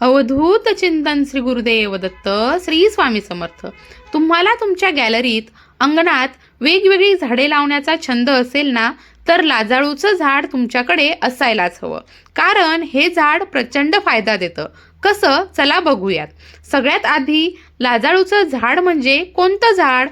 अवधूत चिंतन श्री गुरुदेव दत्त श्री स्वामी समर्थ. तुम्हाला तुमच्या गॅलरीत अंगणात वेगवेगळी झाडे लावण्याचा छंद असेल ना तर लाजाळूचं झाड तुमच्याकडे असायलाच हवं. कारण हे झाड प्रचंड फायदा देतं. कसं? चला बघूयात. सगळ्यात आधी लाजाळूचं झाड म्हणजे कोणतं झाड?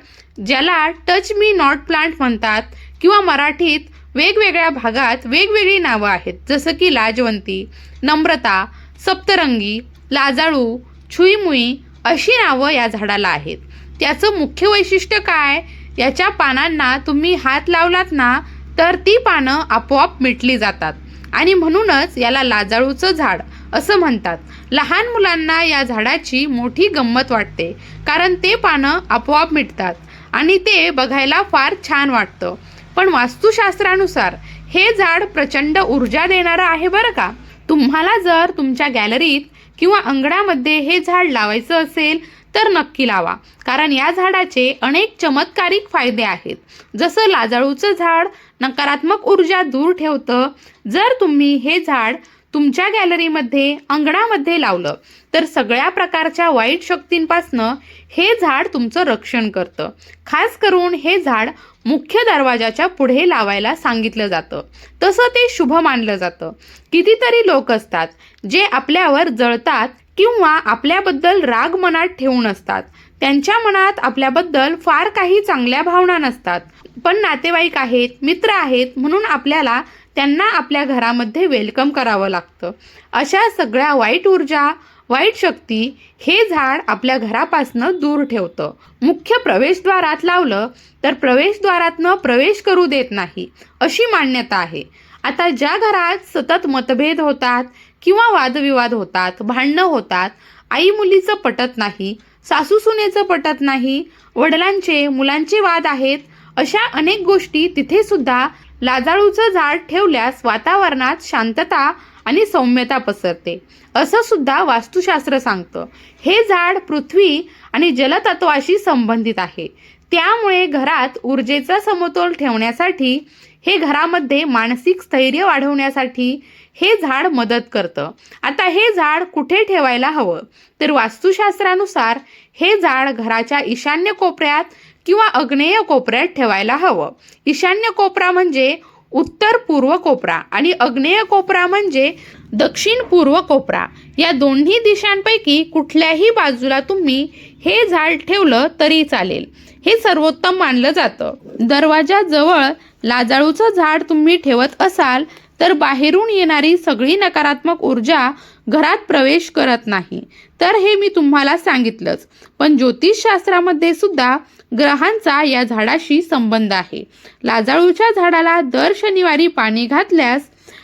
ज्याला टच मी नॉट प्लांट म्हणतात किंवा मराठीत वेगवेगळ्या भागात वेगवेगळी नावं आहेत. जसं की लाजवंती नम्रता सप्तरंगी लाजाळू छुईमुई अशी नावं या झाडाला आहेत. त्याचं मुख्य वैशिष्ट्य काय? याच्या पानांना तुम्ही हात लावलात ना तर ती पानं आपोआप मिटली जातात. आणि म्हणूनच याला लाजाळूचं झाड असं म्हणतात. लहान मुलांना या झाडाची मोठी गंमत वाटते कारण ते पानं आपोआप मिटतात. आणि ते बघायला फार छान वाटतं. पण वास्तुशास्त्रानुसार हे झाड प्रचंड ऊर्जा देणारं आहे बरं का? तुम्हाला जर तुमच्या गॅलरीत किंवा अंगणामध्ये हे झाड लावायचं असेल तर नक्की लावा. कारण या झाडाचे अनेक चमत्कारिक फायदे आहेत. जसं लाजाळूचं झाड नकारात्मक ऊर्जा दूर ठेवतं जर तुम्ही हे झाड तुमच्या गॅलरीमध्ये अंगणामध्ये लावलं तर सगळ्या प्रकारच्या वाईट शक्तींपासनं हे झाड तुमचं रक्षण करतं. खास करून हे झाड मुख्य दरवाजाच्या पुढे लावायला सांगितलं जातं. तसं ते शुभ मानलं जातं. कितीतरी लोक असतात जे आपल्यावर जळतात किंवा आपल्याबद्दल राग मनात ठेवून असतात. त्यांच्या मनात आपल्याबद्दल फार काही चांगल्या भावना नसतात. पण नातेवाईक आहेत मित्र आहेत म्हणून आपल्याला त्यांना आपल्या घरामध्ये वेलकम करावं लागतं. अशा सगळ्या वाईट ऊर्जा वाईट शक्ती हे झाड आपल्या घरापासनं दूर ठेवतं. मुख्य प्रवेशद्वारात लावलं तर प्रवेशद्वारातनं प्रवेश करू देत नाही अशी मान्यता आहे. आता ज्या घरात सतत मतभेद होतात किंवा वादविवाद होतात भांडणं होतात आई मुलीचं पटत नाही सासू सुनेचं पटत नाही वडिलांचे मुलांचे वाद आहेत अशा अनेक गोष्टी तिथे सुद्धा लाजाळूचं झाड ठेवल्यास वातावरणात शांतता आणि सौम्यता पसरते. असं सुद्धा वास्तुशास्त्र सांगतं. हे झाड पृथ्वी आणि जलतत्वाशी संबंधित आहे. त्यामुळे घरात ऊर्जेचा समतोल ठेवण्यासाठी हे घरामध्ये मानसिक स्थैर्य वाढवण्यासाठी हे झाड मदत करतं. आता हे झाड कुठे ठेवायला हवं? तर वास्तुशास्त्रानुसार हे झाड घराच्या ईशान्य कोपऱ्यात किंवा अग्नेय कोपऱ्यात ठेवायला हवं. ईशान्य कोपरा म्हणजे उत्तर पूर्व कोपरा आणि अग्नेय कोपरा म्हणजे दक्षिण पूर्व कोपरा. या दोन्ही दिशांपैकी कुठल्याही बाजूला तुम्ही हे झाड ठेवलं तरी चालेल. हे सर्वोत्तम मानलं जातं. दरवाजाजवळ लाजाळूचं झाड तुम्ही ठेवत असाल तर बाहेरून येणारी सगळी नकारात्मक ऊर्जा घरात प्रवेश करत नाही. तर हे मी तुम्हाला सांगितलंच. पण ज्योतिषशास्त्रामध्ये सुद्धा ग्रहांचा या झाडाशी संबंध आहे. लाजाळूच्या झाडाला दर शनिवारी पाणी घातल्यास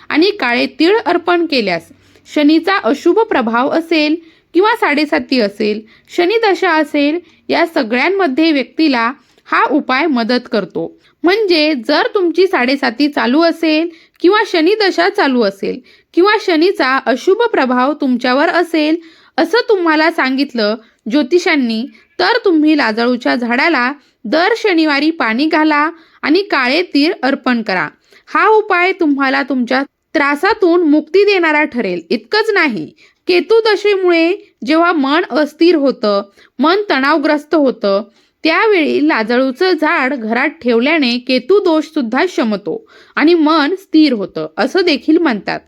आणि काळे तीळ अर्पण केल्यास शनीचा अशुभ प्रभाव असेल किंवा साडेसाती असेल शनिदशा असेल या सगळ्यांमध्ये व्यक्तीला हा उपाय मदत करतो. म्हणजे जर तुमची साडेसाती चालू असेल किंवा शनिदशा चालू असेल किंवा शनीचा अशुभ प्रभाव तुमच्यावर असेल असं तुम्हाला सांगितलं ज्योतिषांनी तर तुम्ही लाजळूच्या झाडाला दर शनिवारी पाणी घाला आणि काळे तीळ अर्पण करा. हा उपाय तुम्हाला तुमच्या त्रासातून मुक्ती देणारा ठरेल. इतकंच नाही. केतुदशेमुळे जेव्हा मन अस्थिर होतं मन तणावग्रस्त होतं त्यावेळी लाजळूचं झाड घरात ठेवल्याने केतू दोष सुद्धा शमतो आणि मन स्थिर होतं असं देखील म्हणतात.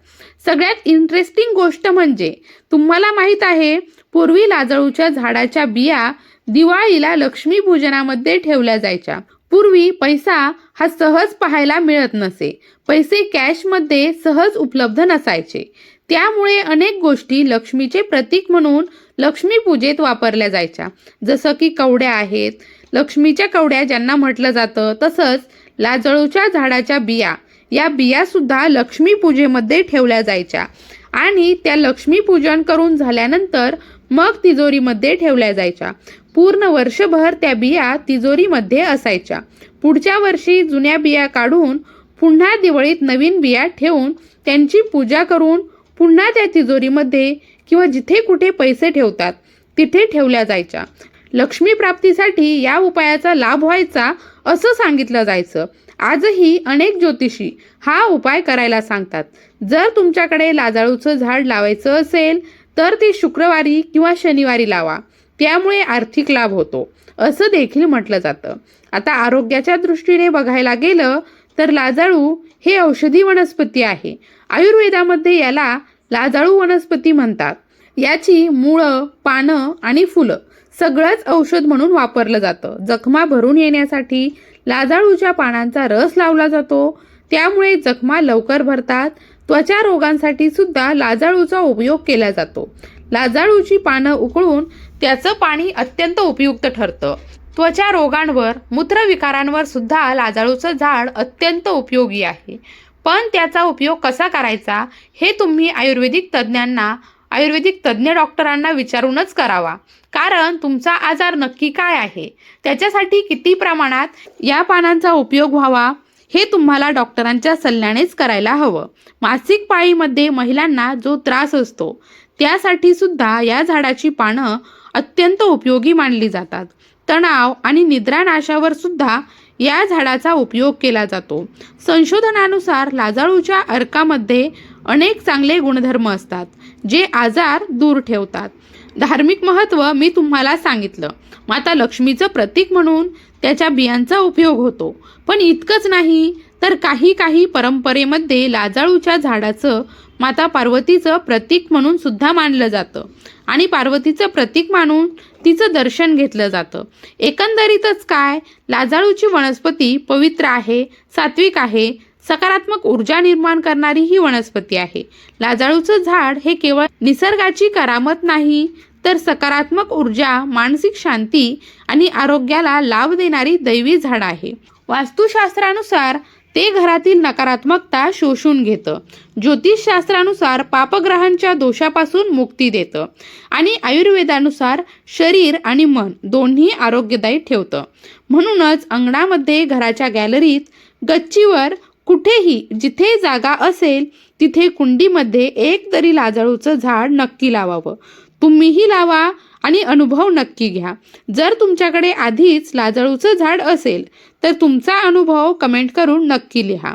सगळ्यात इंटरेस्टिंग गोष्ट म्हणजे तुम्हाला माहीत आहे पूर्वी लाजळूच्या झाडाच्या बिया दिवाळीला लक्ष्मीपूजनामध्ये ठेवल्या जायच्या. पूर्वी पैसा हा सहज पाहायला मिळत नसे. पैसे कॅशमध्ये सहज उपलब्ध नसायचे. त्यामुळे अनेक गोष्टी लक्ष्मीचे प्रतीक म्हणून लक्ष्मी पूजेत वापरल्या जायच्या. जसं की कवड्या आहेत. लक्ष्मीच्या कवड्या ज्यांना म्हटलं जातं तसंच लाजळूच्या झाडाच्या बिया. या बिया सुद्धा लक्ष्मी पूजेमध्ये ठेवल्या जायच्या. आणि त्या लक्ष्मी पूजन करून झाल्यानंतर मग तिजोरीमध्ये ठेवल्या जायच्या. पूर्ण वर्षभर त्या बिया तिजोरीमध्ये असायच्या. पुढच्या वर्षी जुन्या बिया काढून पुन्हा दिवाळीत नवीन बिया ठेवून त्यांची पूजा करून पुन्हा त्या तिजोरीमध्ये किंवा जिथे कुठे पैसे ठेवतात तिथे ठेवल्या जायच्या. लक्ष्मी प्राप्तीसाठी या उपायाचा लाभ व्हायचा असं सांगितलं जायचं. आजही अनेक ज्योतिषी हा उपाय करायला सांगतात. जर तुमच्याकडे लाजाळूचं झाड लावायचं असेल तर ते शुक्रवारी किंवा शनिवारी लावा. त्यामुळे आर्थिक लाभ होतो. असं देखील म्हटलं जातं. आता आरोग्याच्या दृष्टीने बघायला गेलं तर लाजाळू हे औषधी वनस्पती आहे. आयुर्वेदामध्ये याला लाजाळू वनस्पती म्हणतात. याची मुळं पानं आणि फुलं सगळंच औषध म्हणून वापरलं जातं. जखमा भरून येण्यासाठी लाजाळूच्या पानांचा रस लावला जातो. त्यामुळे जखमा लवकर भरतात. त्वचा रोगांसाठी सुद्धा लाजाळूचा उपयोग केला जातो. लाजाळूची पानं उकळून त्याचं पाणी अत्यंत उपयुक्त ठरतं. त्वचा रोगांवर मूत्रविकारांवर सुद्धा लाजाळूचं झाड अत्यंत उपयोगी आहे. पण त्याचा उपयोग कसा करायचा हे तुम्ही आयुर्वेदिक तज्ज्ञांना आयुर्वेदिक तज्ज्ञ डॉक्टरांना विचारूनच करावा. कारण तुमचा आजार नक्की काय आहे? त्याच्यासाठी किती प्रमाणात या पानांचा उपयोग व्हावा हे तुम्हाला डॉक्टरांच्या सल्ल्यानेच करायला हवं. मासिक पाळीमध्ये महिलांना जो त्रास असतो त्यासाठी सुद्धा या झाडाची पानं अत्यंत उपयोगी मानली जातात. तणाव आणि निद्रानाशावर सुद्धा या झाडाचा उपयोग केला जातो. संशोधनानुसार लाजाळूच्या अर्कामध्ये अनेक चांगले गुणधर्म असतात जे आजार दूर ठेवतात. धार्मिक महत्त्व मी तुम्हाला सांगितलं. माता लक्ष्मीचं प्रतीक म्हणून त्याच्या बियांचा उपयोग होतो. पण इतकंच नाही तर काही काही परंपरेमध्ये लाजाळूच्या झाडाचं माता पार्वतीचं प्रतीक म्हणून सुद्धा मानलं जातं. आणि पार्वतीचं प्रतीक मानून तिचं दर्शन घेतलं जातं. एकंदरीतच काय? लाजाळूची वनस्पती पवित्र आहे सात्विक आहे सकारात्मक ऊर्जा निर्माण करणारी ही वनस्पती आहे. लाजाळूचं झाड हे केवळ निसर्गाची करामत नाही तर सकारात्मक ऊर्जा मानसिक शांती आणि आरोग्याला लाभ देणारी दैवी झाड आहे. वास्तुशास्त्रानुसार ते घरातील नकारात्मकता शोषून घेतं. ज्योतिषशास्त्रानुसार पापग्रहांच्या दोषापासून मुक्ती देतं आणि आयुर्वेदानुसार शरीर आणि मन दोन्ही आरोग्यदायी ठेवतं. म्हणूनच अंगणामध्ये घराच्या गॅलरीत गच्चीवर कुठेही जिथे जागा असेल तिथे कुंडीमध्ये एक तरी लाजाळूचं झाड नक्की लावावं. तुम्हीही लावा आणि अनुभव नक्की घ्या. जर तुमच्याकडे आधीच लाजाळूचं झाड असेल तर तुमचा अनुभव कमेंट करून नक्की लिहा.